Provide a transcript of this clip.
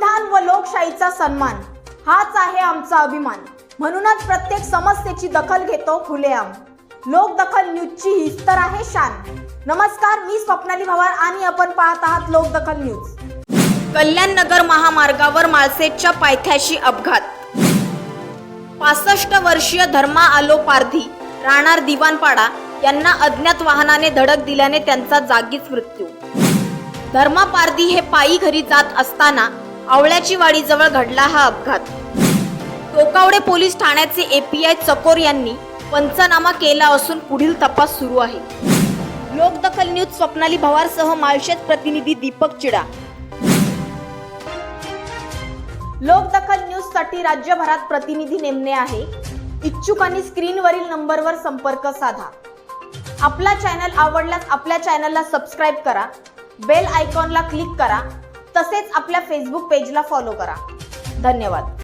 संविधान व लोकशाहीचा सन्मान. हाच आहे आमचा अभिमान. म्हणूनच प्रत्येक समस्येची दखल घेतो खुलेआम. लोकदखल न्यूजची हीच तर आहे शान. नमस्कार मी स्वप्नाली भवार आणि आपण पाहत आहात लोकदखल न्यूज. कल्याण नगर महामार्गावर माळसेटच्या पायथ्याशी अपघात. पासष्ट वर्षीय धर्मा आलो पारधी राहणार दिवाणपाडा यांना अज्ञात वाहनाने धडक दिल्याने त्यांचा जागीच मृत्यू. धर्मा पारधी हे पायी घरी जात असताना आवळ्याची वाडीजवळ घडला हा अपघात. टोकावडे पोलीस ठाण्याचे एपीआय चकोर यांनी पंचनामा केला असून पुढील तपास सुरू आहे. लोकदखल न्यूज स्वप्नाली भवारसह माळशेत प्रतिनिधी दीपक चिडा. लोकदखल न्यूजसाठी राज्यभरात प्रतिनिधी नेमणे आहे. इच्छुकांनी स्क्रीनवरील नंबरवर संपर्क साधा. आपला चॅनल आवडल्यास आपल्या चॅनलला सबस्क्राईब करा. बेल आयकॉनला क्लिक करा. तसेच आपल्या फेसबुक पेजला फॉलो करा. धन्यवाद.